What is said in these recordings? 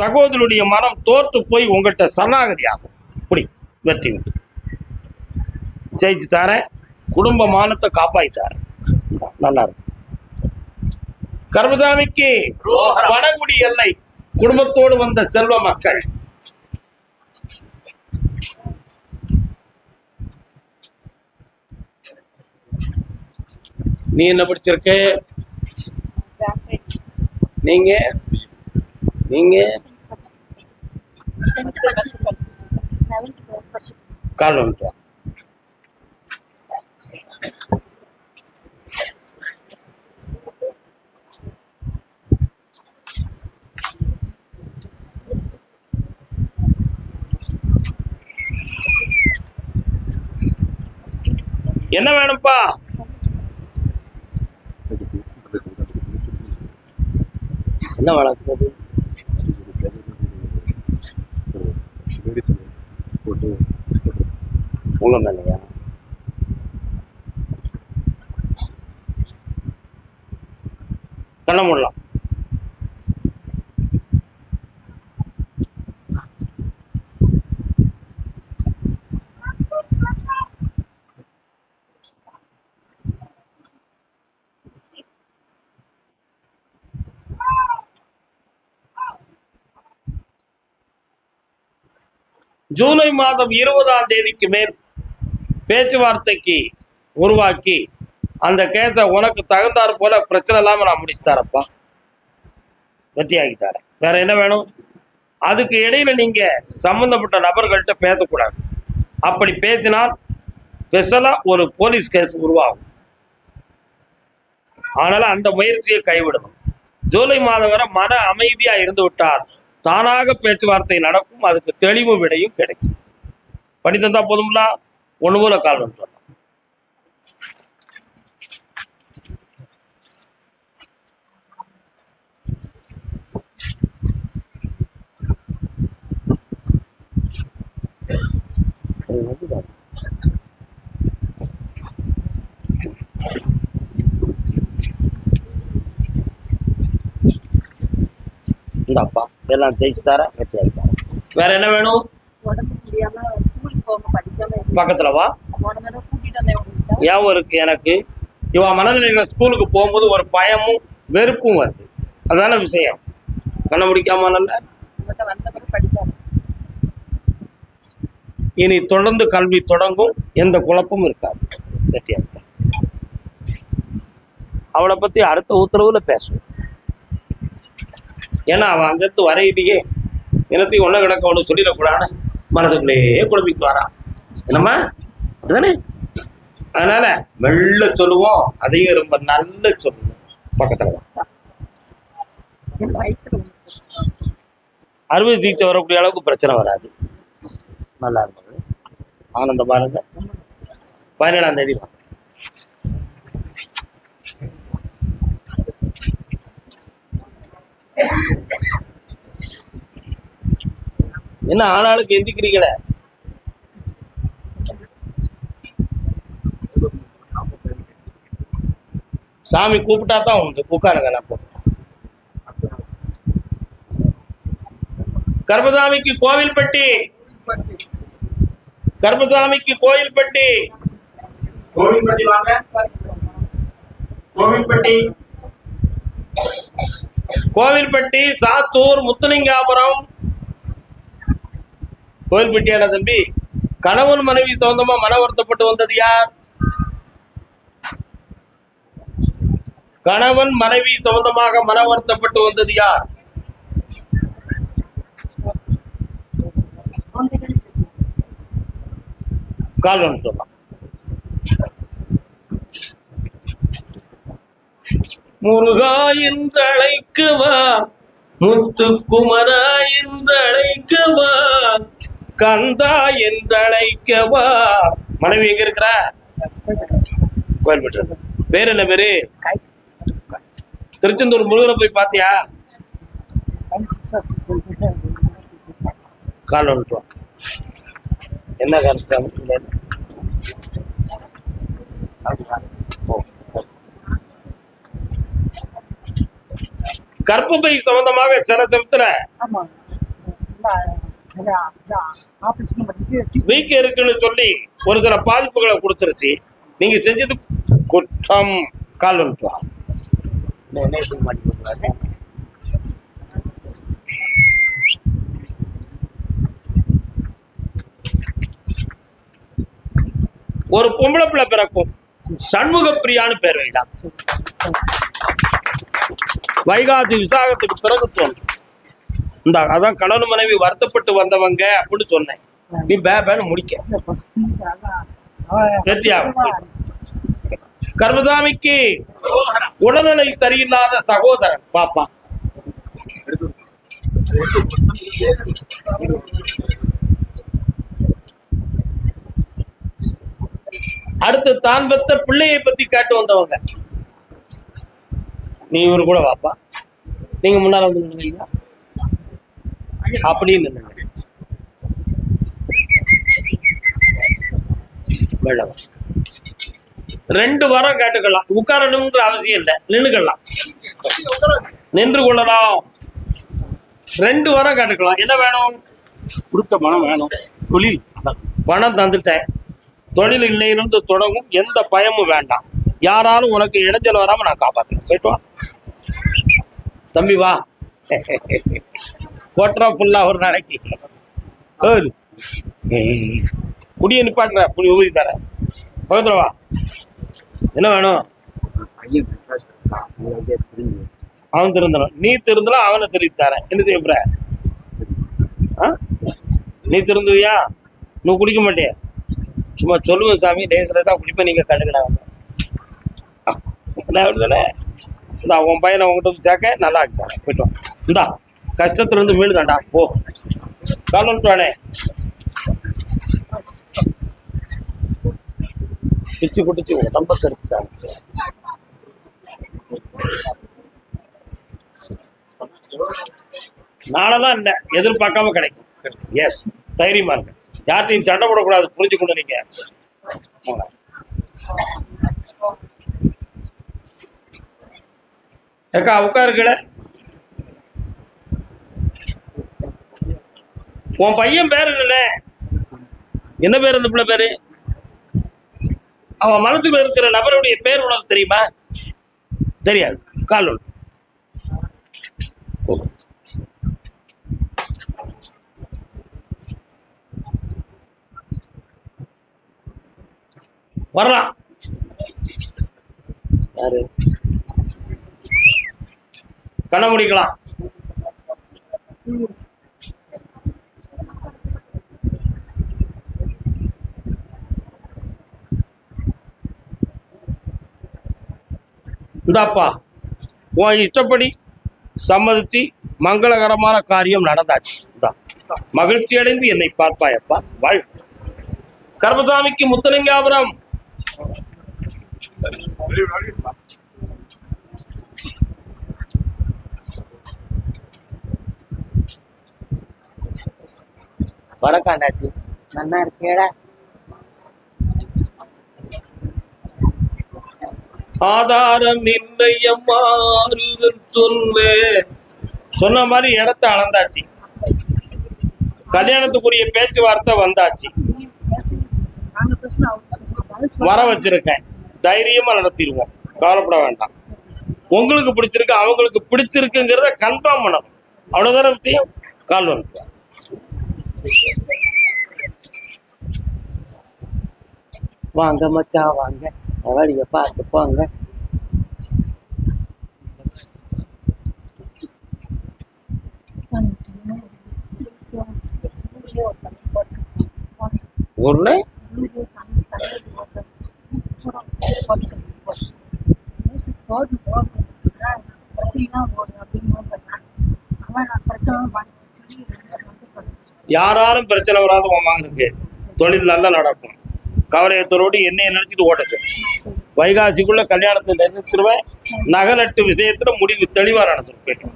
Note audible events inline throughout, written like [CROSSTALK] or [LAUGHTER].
சகோதரனுடைய மனம் தோற்று போய் உங்கள்கிட்ட சரணாகதி ஆகும் இப்படி வெற்றி உண்டு. ஜெயிச்சு தரேன். குடும்ப மானத்தை காப்பாற்றி தரேன். நல்லா இருக்கும். கர்மதாமிக்கு வடகுடி எல்லை. குடும்பத்தோடு வந்த செல்வ மக்கள். நீ என்ன படிச்சிருக்க? நீங்க? நீங்க? கால் வந்துட்டு. என்ன வேணும்ப்பா? என்ன வளர்க்குறது? போட்டு உங்க மேலையா கண்ண மூடலாம் ஜூலை மாதம் இருபதாம் தேதிக்கு மேல் பேச்சுவார்த்தைக்கு உருவாக்கி அந்த கேஸை உனக்கு தகுந்தாற் போல பிரச்சனை இல்லாமல் நான் முடிச்சு தரப்பா வெற்றியாகி தரேன். வேற என்ன வேணும்? அதுக்கு இடையில நீங்க சம்பந்தப்பட்ட நபர்கள்ட்ட பேசக்கூடாது. அப்படி பேசினால் ஸ்பெஷலா ஒரு போலீஸ் கேஸ் உருவாகும். அதனால அந்த முயற்சியை கைவிடணும். ஜூலை மாதம் வரை மன அமைதியா இருந்து விட்டார் தானாக பேச்சுவார்த்தை நடக்கும் அதுக்கு தெளிவு விடையும் கிடைக்கும். பண்ணி தந்தா போதும்ல? ஒண்ணு போல கால் வந்துடலாம். இந்தாப்பா எல்லாம் ஜெயிச்சு தரேன் தரேன். வேற என்ன வேணும்? உடம்பு முடியாம ஸ்கூலுக்கு போகாம படிக்காம இருந்தேன். பக்கத்துல வா. போன தடவை கூட்டிட்டு வந்தேன் உங்ககிட்ட. ஞாபகம் இருக்கு எனக்கு. இவன் மனநிலையில ஸ்கூலுக்கு போகும்போது ஒரு பயமும் வெறுப்பும் வருது. அதான விஷயம். கண்ண முடிக்காம நல்ல. இனி தொடர்ந்து கல்வி தொடங்கும். எந்த குழப்பமும் இருக்காது. இருக்க. அவளை பத்தி அடுத்த உத்தரவுல பேசுவோம். ஏன்னா அவன் அங்கேருந்து வரையிலேயே இனத்தையும் ஒன்றை கிடக்க ஒன்று சொல்லிடக்கூடாதுன்னு மனதுக்குள்ளேயே குழம்பிட்டு வரான். என்னம்மா? அதுதானே? அதனால மெல்ல சொல்லுவோம் அதையும் ரொம்ப நல்ல சொல்லுவோம் பக்கத்துல அறுவை சிகிச்சை வரக்கூடிய அளவுக்கு பிரச்சனை வராது. நல்லா இருந்தது. ஆனந்தம் பாருங்க. பதினேழாம் தேதி என்ன ஆளாளுக்கு எந்திக்கிறீங்களே சாமி கூப்பிட்டா தான் உண்டு. உட்காருங்க நான் போ கர்மசாமிக்கு கோவில்பட்டி. கர்மசாமிக்கு கோயில்பட்டி கோவில்பட்டி வாங்க. கோவில்பட்டி. கோவில்பட்டி சாத்தூர் முத்துலிங்காபுரம். கோவில்பட்டியான தம்பி கணவன் மனைவி சொந்தமா மன வருத்தப்பட்டு வந்தது யார்? கணவன் மனைவி சொந்தமாக மன வருத்தப்பட்டு வந்தது யார்? கால்வன் ஒன்று சொல்லலாம் முருகா என்றழைக்குவா முத்துக்குமரா என்றழைக்குவா கந்தா என்றழைக்கவா? மனைவி எங்க இருக்கிறா? கோயில்பட்டு பேர் என்ன பேரு? திருச்செந்தூர் முருகனை போய் பாத்தியா? கால் ஒன்று வா. என்ன கருத்து கற்பப்பை சம்பந்தமாக சில சமயத்துல வீக்க இருக்குன்னு சொல்லி ஒரு சில பாதிப்புகளை கொடுத்துருச்சு. நீங்க செஞ்சது குற்றம். கால் ஒரு பொம்பளை பிள்ளை பிறக்கும். சண்முக பிரியான்னு பேர் வைடலாம் வைகாசி விசாகத்துக்கு பிறகு தோன்றும். இந்த அதான் கணவன் மனைவி வருத்தப்பட்டு வந்தவங்க அப்படின்னு சொன்னேன். நீ பேபேன்னு முடிக்க. கர்மதாமிக்கு உடல்நிலை சரியில்லாத சகோதரன் பாப்பா. அடுத்து தான் பெத்த பிள்ளையை பத்தி கேட்டு வந்தவங்க. நீ இவரு கூட வாப்பா. நீங்க முன்னால வந்து அப்படியே நின்னுங்க. ரெண்டு வாரம் கேட்டுக்கலாம். உட்காரணுங்கிற அவசியம் இல்லை. நின்னுக்கலாம் நின்று கொள்ளலாம். ரெண்டு வாரம் கேட்டுக்கலாம். என்ன வேணும்? கொடுத்த பணம் வேணும். தொழில். பணம் தந்துட்டேன். தொழில் இல்லைன்னு தொடங்கும் எந்த பயமும் வேண்டாம். யாராலும் உனக்கு இடைஞ்சல் வராம நான் காப்பாத்துறேன். போயிட்டு வா. தம்பி வா. [LAUGHS] கோட்டரா புல்லா ஒரு நாளைக்கு. ஏய். குடிய நிப்பாட்டுற புடி ஊதி தரேன். பக்கத்துல என்ன வேணும்? அவன் திருந்தணும். நீ திருந்தலாம் அவனை திருத்தி தரேன். என்ன செய்ய போற? ஆ? நீ திருந்துவியா? நீ குடிக்க மாட்டியா? சும்மா சொல்லுவேன் சாமி டேஸ்ல தான் குடிப்பேன் நீங்க கண்டுக்கிடாங்க தானே இந்தா உன் பையனை உங்ககிட்ட சேர்க்க நல்லா ஆக்கித்தானே போயிட்டு வா. இந்தா. கஷ்டத்துல இருந்து மீளுதாண்டா போ கால் வானே. பிச்சு குடிச்சு உடம்ப கெடுத்துட்டாங்க நாளெல்லாம் இல்லை எதிர்பார்க்காம கிடைக்கும். எஸ் தைரியமா இருக்கு யார்ட்டையும் சண்டை போடக்கூடாது புரிஞ்சுக்கணும் நீங்க. போங்க. ஏக்கா உட்காருக்கல உன் பையன் பேர் என்னண்ணே? என்ன பேர் அந்த பிள்ளை பேரு? அவன் மனசுக்குள்ள இருக்கிற நபருடைய பேர் உனக்கு தெரியுமா? தெரியாது. கால் வர்றான். யாரு? கண்ண முடிக்கலாம். இந்தாப்பா உன் இஷ்டப்படி சம்மதிச்சு மங்களகரமான காரியம் நடந்தாச்சு. மகிழ்ச்சி அடைந்து என்னை பார்ப்பாயப்பா வாழ் கர்மசாமிக்கு முத்தலிங்காபுரம். வணக்கம் அண்ணாச்சி. நல்லா இருக்கேடா. ஆதாரம் இல்லையம்மாறுதல் சொல்லு. சொன்ன மாதிரி இடத்த அளந்தாச்சு. கல்யாணத்துக்குரிய பேச்சுவார்த்தை வந்தாச்சு. வர வச்சிருக்கேன். தைரியமா நடத்திடுவோம். கவலைப்பட வேண்டாம். உங்களுக்கு பிடிச்சிருக்கு அவங்களுக்கு பிடிச்சிருக்குங்கிறத கன்ஃபார்ம் பண்ணணும். அவ்வளவுதான விஷயம் கால் வந்து வாங்க மச்சான் வாங்க. வழிய பார்த்து போங்க ஊர்ல யாராலும் பிரச்சனை வராத உன் மகனுக்கு தொழில் நல்லா நடக்கும். கவலையத்தோடு என்னைய நினைச்சிட்டு ஓட்டச்சு வைகாசிக்குள்ள கல்யாணத்தை நிறுத்திடுவேன் நகை நட்டு விஷயத்துல முடிவு தெளிவா நடந்துடும் போயிட்டு.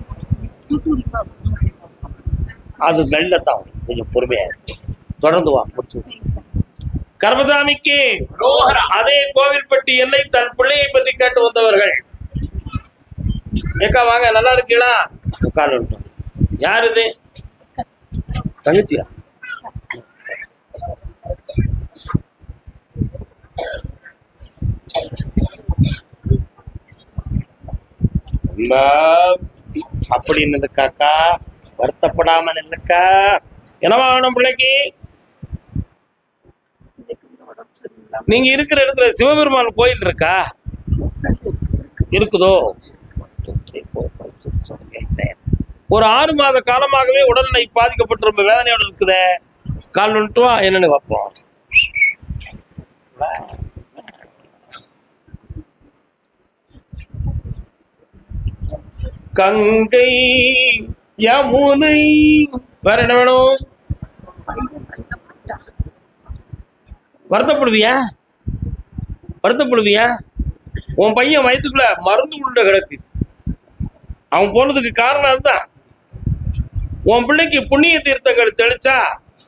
அது மெல்லத்தான். கொஞ்சம் பொறுமையா. தொடர்ந்து வா முடிச்சு கர்மசாமிக்கு அதே கோவில்பட்டி எல்லை தன் பிள்ளையை பற்றி கேட்டு வந்தவர்கள். ஏக்கா வாங்க நல்லா இருக்கீங்களா? உட்கார் யார் இது? தங்கச்சியா? அம்மா, வருத்தப்படாம நில்லுக்கா? என்னவா வேணும் பிள்ளைக்கு. நீங்க இருக்கிற இடத்துல சிவபெருமான் கோயில் இருக்கா? இருக்குதோ? ஒரு ஆறு மாத காலமாகவே உடல்நிலை பாதிக்கப்பட்டு ரொம்ப வேதனையோட இருக்குதே. கால் வந்துட்டு என்னன்னு பார்ப்போம். கங்கை யமுனை. வேற என்ன வேணும்? வருத்தப்படுவியா? வருத்தப்படுவியா? உன் பையன் வயித்துக்குள்ள மருந்து உள்ள கிடக்கு. அவன் போனதுக்கு காரணம் அதுதான். உன் பிள்ளைக்கு புண்ணிய தீர்த்தங்கள் தெளிச்சா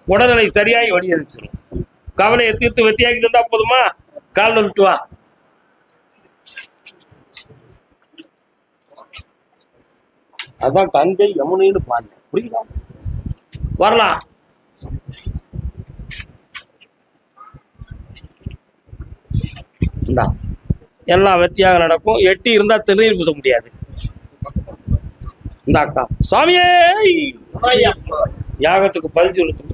உடல்நிலை சரியாகி வழி அனுப்பிச்சிடும் கவலையை தீர்த்து வெட்டியாக்கி தந்தா போதுமா? கால் வந்துட்டு வா. அதான் கங்கை யமுனைன்னு பாருங்க புரியுதா? வரலாம். இந்தா எல்லாம் வெற்றியாக நடக்கும். எட்டி இருந்தா திருநீர் பூச முடியாது. இந்த அக்கா. சாமியே! யாகத்துக்கு பதிஞ்சு சொல்லு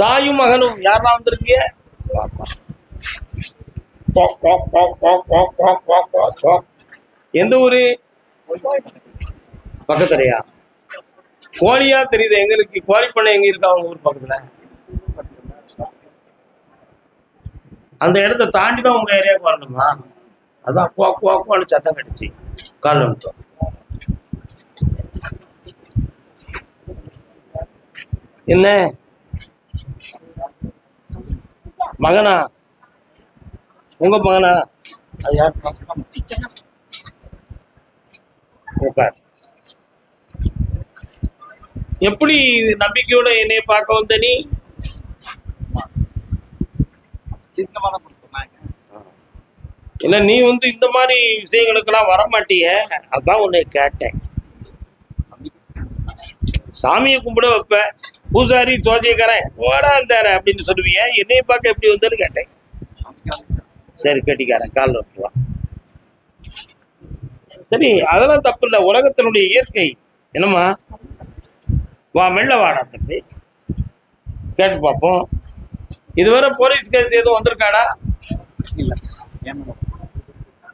தாயும் மகனும் யாரெல்லாம் வந்திருக்கீங்க? எந்த ஊரு? பக்கத்துலயா? கோழியா தெரியுது எங்க இருக்கு? கோழி பண்ணை எங்க இருக்கா அவங்க ஊர் பக்கத்துல? அந்த இடத்த தாண்டி தான் உங்க ஏரியாவுக்கு வரணுமா? அதான் குவா குவா குவான்னு சத்தம் கடிச்சு. கால் வந்துட்டோம் என்ன? மகனா? உங்க மகனா? அது யார்? உட்கார். எப்படி நம்பிக்கையோட என்னைய பார்க்க வந்த நீ? இல்ல நீ வந்து இந்த மாதிரி விஷயங்களுக்கெல்லாம் வர மாட்டிய அதான் உன்னை கேட்டேன். சாமியை கும்பிட வைப்ப. பூசாரி சோஜியக்காரன் ஓடா இருந்தார அப்படின்னு சொல்லுவிய. என்னைய பார்க்க எப்படி வந்தேன்னு கேட்டேன். சரி கட்டிக்காரன் கால் வா சரி அதெல்லாம் தப்பு இல்லை. உலகத்தினுடைய இயற்கை. என்னம்மா? வா மெல்ல வாடா தம்பி. கேட்டு பார்ப்போம். இதுவரை போலீஸ் கேஸ் எதுவும் வந்திருக்காடா? இல்ல.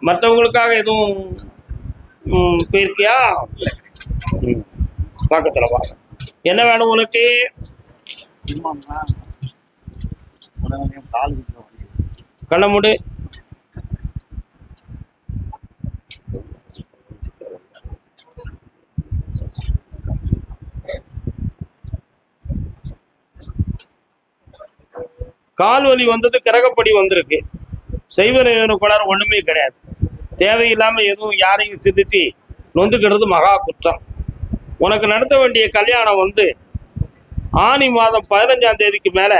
மற்றவங்களுக்காக எதுவும் போயிருக்கியா? பக்கத்துல வா. என்ன வேணும் உனக்கு? கண்ண மூடு. கால் வலி வந்தது கிரகப்படி வந்திருக்கு. செய்வ கோளாறு ஒண்ணுமே கிடையாது. தேவையில்லாம எதுவும் யாரையும் சிந்திச்சு நொந்துக்கிறது மகா குற்றம். உனக்கு நடத்த வேண்டிய கல்யாணம் வந்து ஆனி மாதம் பதினஞ்சாம் தேதிக்கு மேல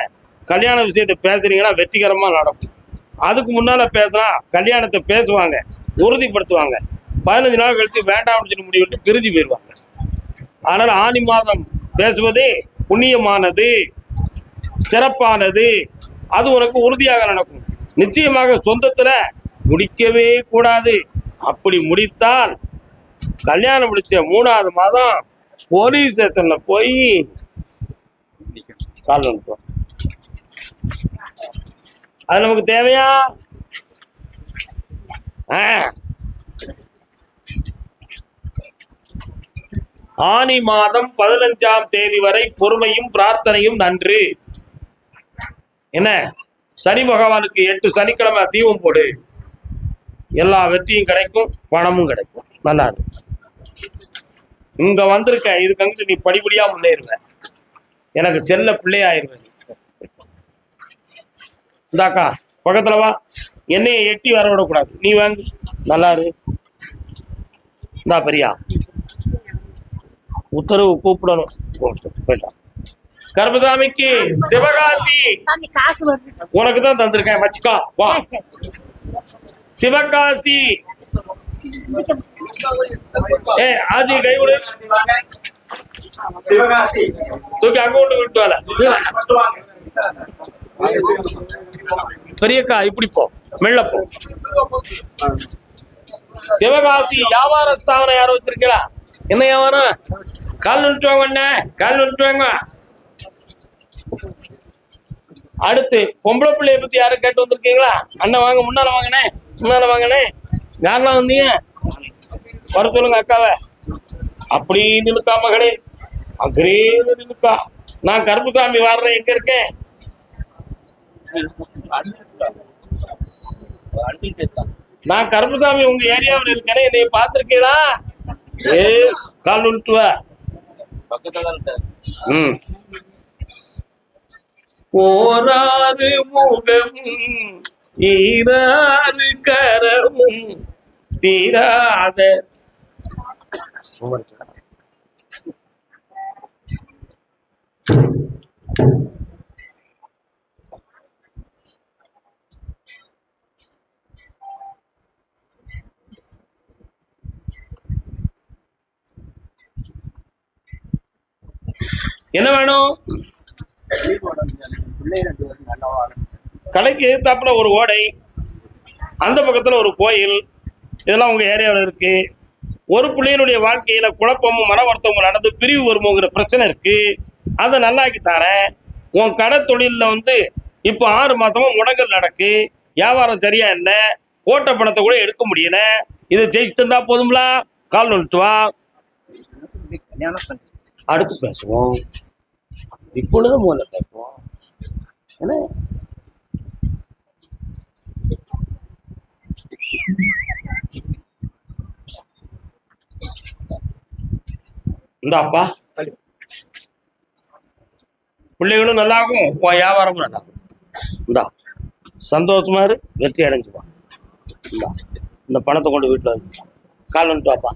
கல்யாண விஷயத்தை பேசுறீங்கன்னா வெற்றிகரமா நடக்கும். அதுக்கு முன்னால பேசினா கல்யாணத்தை பேசுவாங்க உறுதிப்படுத்துவாங்க. பதினஞ்சு நாள் கழிச்சு வேண்டாம்னு சொல்லி முடிவு பிரிஞ்சு போயிடுவாங்க. அதனால ஆனி மாதம் பேசுவது புண்ணியமானது சிறப்பானது. அது உனக்கு உறுதியாக நடக்கும். நிச்சயமாக சொந்தத்துல முடிக்கவே கூடாது. அப்படி முடித்தால் கல்யாணம் முடிச்ச மூணாவது மாதம் போலீஸ் ஸ்டேஷன்ல போய் கால் வந்துட்டோம் அது நமக்கு தேவையா? ஆனி மாதம் பதினஞ்சாம் தேதி வரை பொறுமையும் பிரார்த்தனையும் நன்று. என்ன? சனி பகவானுக்கு எட்டு சனிக்கிழமை தீபம் போடு. எல்லா வெற்றியும் கிடைக்கும் பணமும் கிடைக்கும். நல்லா இங்க வந்திருக்க இதுக்கு அங்கிட்டு நீ படிப்படியா முன்னேறுவ. எனக்கு செல்ல பிள்ளையாயிருவேன் இந்தாக்கா பக்கத்துல வா. என்னைய எட்டி வர விடக்கூடாது நீ வாங்க. நல்லா இரு இந்தா பெரியா. உத்தரவு கூப்பிடணும். போயிட்டான் கர்மசாமிக்கு சிவகாசி. சாமி காசு வருது. உனக்கு தான் தந்திருக்கேன் வச்சுக்கா வா. சிவகாசி. ஏ ஆஜி கை விடு சிவகாசி. தூக்கி அக்கௌண்ட் விட்டு வர பெரியக்கா இப்படி போ. மெல்ல போ. சிவகாசி வியாபார ஸ்தாபனம் யாரும் வச்சிருக்கீங்களா என்ன வியாபாரம்? கால் நிறுத்து வாங்க கால் வாங்க. அடுத்து பொம்பளை பிள்ளைய பத்தி யாரும் கேட்டு வந்திருக்கீங்களா? அண்ணன் வாங்க முன்னால வாங்கண்ணே. முன்னால வாங்கண்ணே. யாரெல்லாம் வந்தீங்க? வர சொல்லுங்க அக்காவை. அப்படி நிலுக்கா மகளே. அக்கரே நிலுக்கா. நான் கருப்புசாமி வர்றேன் எங்க இருக்கேன் நான் கருப்புசாமி உங்க ஏரியாவில் இருக்கேனே. என்னை பார்த்திருக்கீங்களா? ஏஸ் கால் விட்டுவ ம். ஓராறு முகமும் ஈராறு கரமும் தீராத. என்ன வேணும்? கடைக்கு எதிர்த்தாப்புல ஒரு ஓடை அந்த பக்கத்துல ஒரு கோயில் இதெல்லாம் உங்க ஏரியாவில் இருக்கு. ஒரு பிள்ளையினுடைய வாழ்க்கையில குழப்பமும் மன வருத்தமும் நடந்து பிரிவு வருமோங்கிற பிரச்சனை இருக்கு. அதை நல்லாக்கி தரேன். உன் கடை தொழிலில் வந்து இப்போ ஆறு மாசமா முடங்கல் நடக்கு. வியாபாரம் சரியா இல்லை. ஓட்ட பணத்தை கூட எடுக்க முடியல. இதை ஜெயிச்சு தந்தா போதும்ல? கால் வந்துட்டு வா. அடுத்து பேசுவோம். இப்பொழுது முதல்ல பேசுவோம் என்ன? இந்தாப்பா பிள்ளைகளும் நல்லா இருக்கும் இப்போ வியாபாரமும் நல்லாகும். இந்தா. சந்தோஷமா இரு. வெற்றி அடைஞ்சுப்பா இந்தா. இந்த பணத்தை கொண்டு வீட்டில் வந்து கால் வந்துட்டு வாப்பா.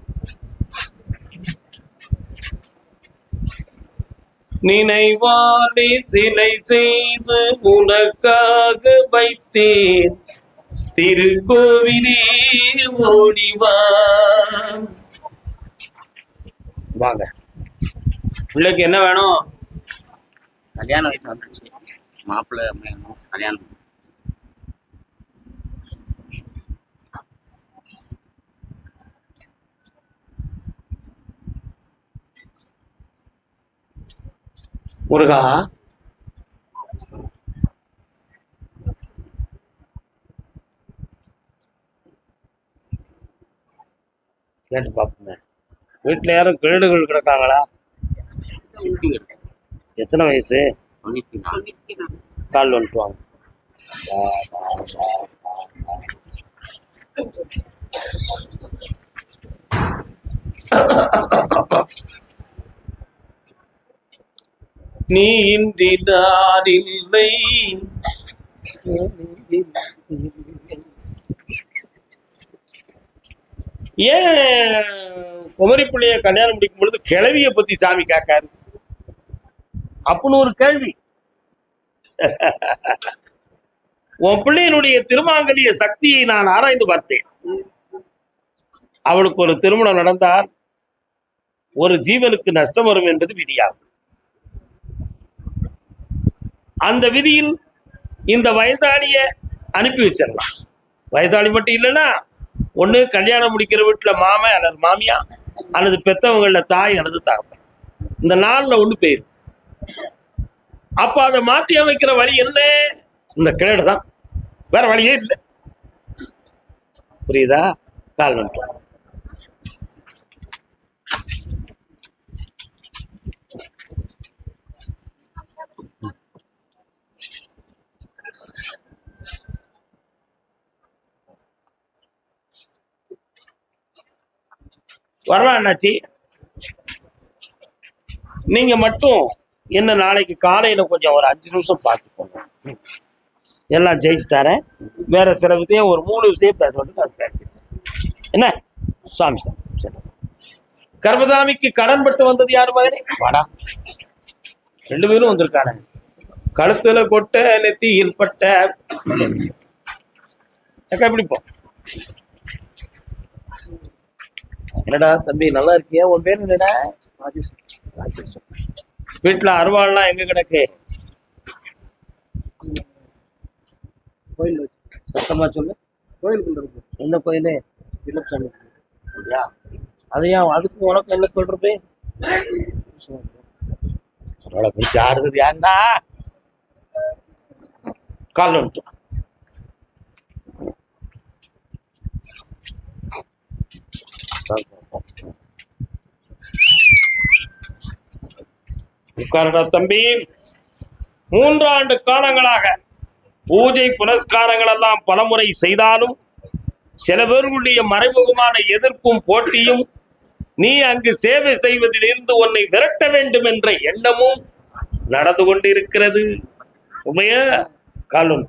நினைவாலே சிலை செய்து உனக்காக வைத்தேன். திருக்கோவிலே ஓடிவா வாங்க. பிள்ளைக்கு என்ன வேணும்? கல்யாணம் வயசு வந்துருச்சு. மாப்பிள்ளை கல்யாணம். முருகா. கேட்டு பார்ப்போங்க வீட்டில் யாரும் கிழடுகள் கிடக்காங்களா? எத்தனை வயசு? கால் வந்துட்டு வாங்க. Ha ha ha ha ha. நீ இன்றி இல்லை ஏன் குமரி பிள்ளைய கல்யாணம் முடிக்கும் பொழுது கிழவிய பத்தி சாமி காக்காரு அப்படின்னு ஒரு கேள்வி. உன் பிள்ளையினுடைய திருமாங்கலிய சக்தியை நான் ஆராய்ந்து பார்த்தேன். அவளுக்கு ஒரு திருமணம் நடந்தால் ஒரு ஜீவனுக்கு நஷ்டம் வரும் என்பது விதியாகும். அந்த விதியில் இந்த வயதாளியை அனுப்பி வச்சிடலாம் வயதாளி மட்டும் இல்லைன்னா ஒண்ணு கல்யாணம் முடிக்கிற வீட்டுல மாமன் அல்லது மாமியா அல்லது பெத்தவங்கள தாய் அல்லது தகப்பன். இந்த நாள்ல ஒண்ணு போயிரும். அப்போ அதை மாற்றி அமைக்கிற வழி என்ன? இந்த கிழடு தான். வேற வழியே இல்லை. புரியுதா? கால் நன்றி வரலாம் அண்ணாச்சி நீங்க மட்டும் என்ன நாளைக்கு காலையில கொஞ்சம் ஒரு அஞ்சு நிமிஷம் பார்த்துக்கோங்க. எல்லாம் ஜெயிச்சு தரேன். வேற சில விஷயம் ஒரு மூணு விஷயம் பேச வேண்டியது அது பேச என்ன? சாமி சாமி கர்மதாமிக்கு கடன் பட்டு வந்தது யாரு மாதிரி வாடா. ரெண்டு பேரும் வந்திருக்காங்க. கழுத்துல கொட்ட நெத்தியில் பட்ட. இப்படி போ. என்னடா தம்பி நல்லா இருக்கியா? உன் பேர் என்னடா? ராஜேஷ் வீட்டுல அருவாள்லாம் எங்க கிடக்கு? கோயில் சத்தமா சொல்லு. கோயிலுக்குள்ள இருக்கு. எந்த கோயிலு? இல்லசாமி அப்படியா? அது ஏன் அதுக்கு உனக்கு என்ன சொல்றது? அவளை பிடிச்சி ஆடுறது யாருடா? கால் வந்துட்டு உட்காரடா தம்பி. மூன்றாண்டு காலங்களாக பூஜை புனஸ்காரங்கள் எல்லாம் பலமுறை செய்தாலும் சில பேர்களுடைய மறைமுகமான எதிர்ப்பும் போட்டியும் நீ அங்கு சேவை செய்வதில் இருந்து உன்னை விரட்ட வேண்டும் என்ற எண்ணமும் நடந்து கொண்டிருக்கிறது. உண்மைய? காலம்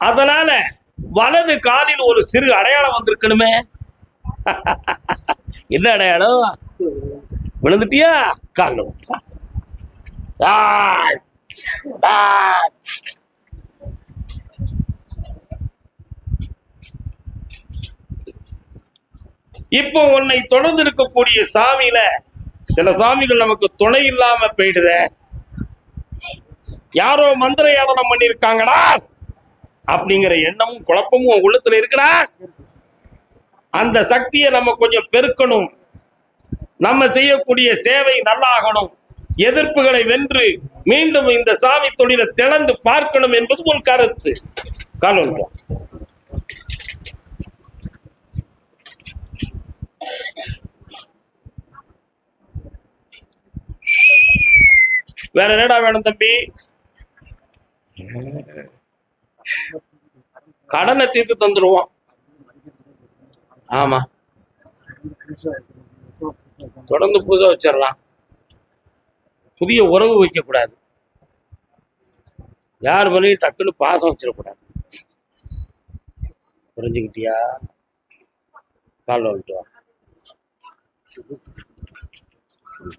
அதனால வலது காலில் ஒரு சிறு அடையாளம் வந்திருக்கணுமே. [LAUGHS] என்ன அடையாளம்? விழுந்துட்டியா? கால் இப்போ உன்னை தொடர்ந்து இருக்கக்கூடிய சாமியில சில சாமிகள் நமக்கு துணை இல்லாம போயிடுத. யாரோ மந்திர யாதனம் பண்ணிருக்காங்கடா அப்படிங்கிற எண்ணமும் குழப்பமும் உன் உள்ளத்துல இருக்குடா. அந்த சக்தியை நம்ம கொஞ்சம் பெருக்கணும். நம்ம செய்யக்கூடிய சேவை நல்லாகணும். எதிர்ப்புகளை வென்று மீண்டும் இந்த சாமி தொழிலை திறந்து பார்க்கணும் என்பது உன் கருத்து. காலம் வேற என்னடா வேணும் தம்பி? கடனை தீர்த்து தந்துடுவோம் ஆமா. தொடர்ந்து பூஜை வச்சிடலாம். புதிய உறவு வைக்க கூடாது யார் மேலேயும் டக்குன்னு பாசம் வச்சிடக்கூடாது. புரிஞ்சுக்கிட்டியா? கால் வந்துட்டு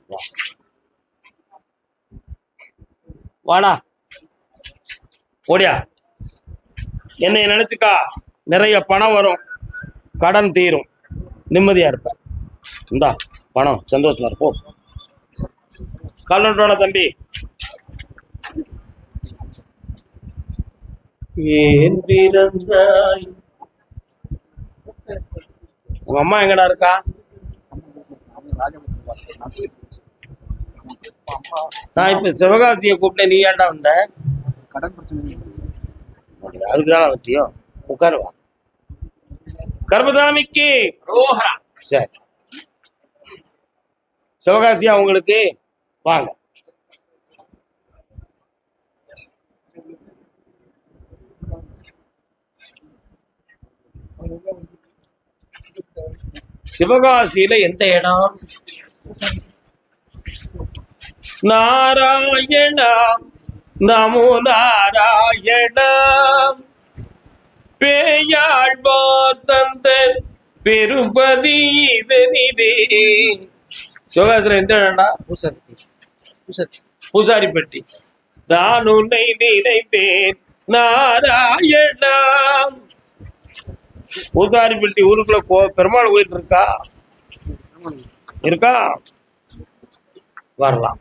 வா. வாடா. ஓடியா என்னை நினைச்சுக்கா நிறைய பணம் வரும். கடன் தீரும். நிம்மதியா இருப்பேன். இந்தா பணம் சந்தோஷமா இருப்போம் கால்நோட்டோட தம்பி. ஏன் பிறந்தாய்? உங்க அம்மா எங்கடா இருக்கா? நான் இப்ப சிவகாசியை கூப்பிட்டேன் நீ ஏன்டா வந்த? கடன் பிரச்சனை அதுக்கு தான் வச்சியோ உட்காருவா. கர்மசாமிக்கு ரோஹரா. சரி. சிவகாசியா உங்களுக்கு வாங்க. சிவகாசியில எந்த இடம்? நாராயணா நமோ நாராயணா பேயாழ்வார் தந்த பெருபதி இதனிலே. சிவகாசில எந்த இடம்டா பூசாரி பூசாரி பூசாரிப்பட்டி. நான் உன்னை நினைத்தேன். நாராயணா பூசாரிப்பட்டி ஊருக்குள்ள கோ பெருமாள் கோயில் இருக்கா? இருக்கா? வரலாம்.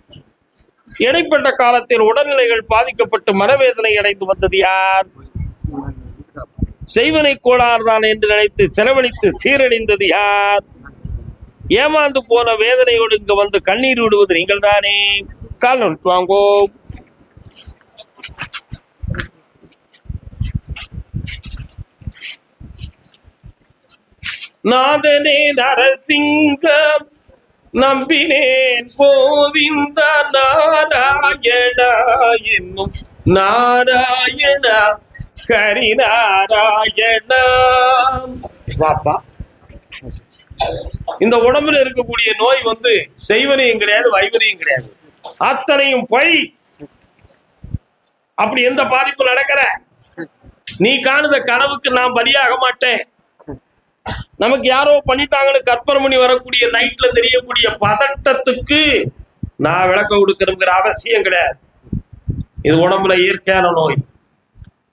இடைப்பட்ட காலத்தில் உடல்நிலைகள் பாதிக்கப்பட்டு மனவேதனை அடைந்து வந்தது யார்? செய்வனை கோளாறுதான் என்று நினைத்து செலவழித்து சீரழிந்தது யார்? ஏமாந்து போன வேதனையோடு இங்கு வந்து கண்ணீர் விடுவது நீங்கள் தானே? கால் வாங்கோ நாதனே நரசிங்கம் நம்பினேன் கோவிந்த நாராயணா என்னும் நாராயணா ஹரி நாராயணா வாப்பா. இந்த உடம்புல இருக்கக்கூடிய நோய் வந்து செய்வனையும் கிடையாது வைவனையும் கிடையாது. அத்தனையும் பொய் அப்படி எந்த பாதிப்பு நடக்கல. நீ காணுத கனவுக்கு நான் பலியாக மாட்டேன் நமக்கு யாரோ பண்ணிட்டாங்கன்னு கற்பனை பண்ணி வரக்கூடிய நைட்ல தெரியக்கூடிய பதட்டத்துக்கு நான் விளக்க கொடுக்கணுங்கிற அவசியம் கிடையாது. இது உடம்புல இயற்கையான நோய்.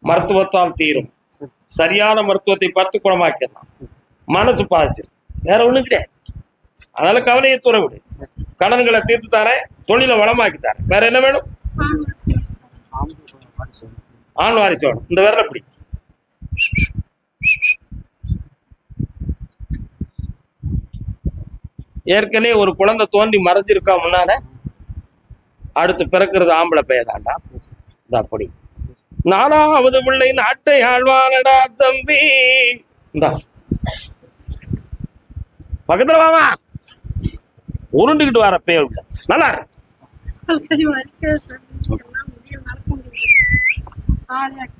மருத்துவத்தால் தீரும். சரியான மருத்துவத்தை பார்த்து குணமாக்கலாம் மனசு பாதிச்சிடும் வேற ஒண்ணும் கிடையாது. அதனால கவலையை தூர விடு கடன்களை தீர்த்து தரேன். தொழிலை வளமாக்கி தரேன். வேற என்ன வேணும்? ஆண் வாரிசோடு இந்த வேற பிடி ஏற்கனவே ஒரு குழந்தை தோண்டி மறைஞ்சிருக்கா முன்னால? அடுத்து பிறக்கிறது ஆம்பளை பெயர்தாண்டா இந்த அப்படி நாலாவது பிள்ளை நாட்டை ஆழ்வானடா தம்பி. இந்தா. பக்கத்துல வாமா. உருண்டுகிட்டு வர பேர் நல்லா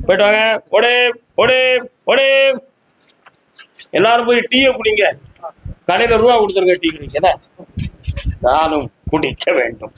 போயிட்டு வாங்க. ஒடே ஒடே ஒடே எல்லாரும் போய் டீயை குடிங்க. கடையில ரூபா கொடுத்துருங்க டீ குடிங்க நானும் குடிக்க வேண்டும்.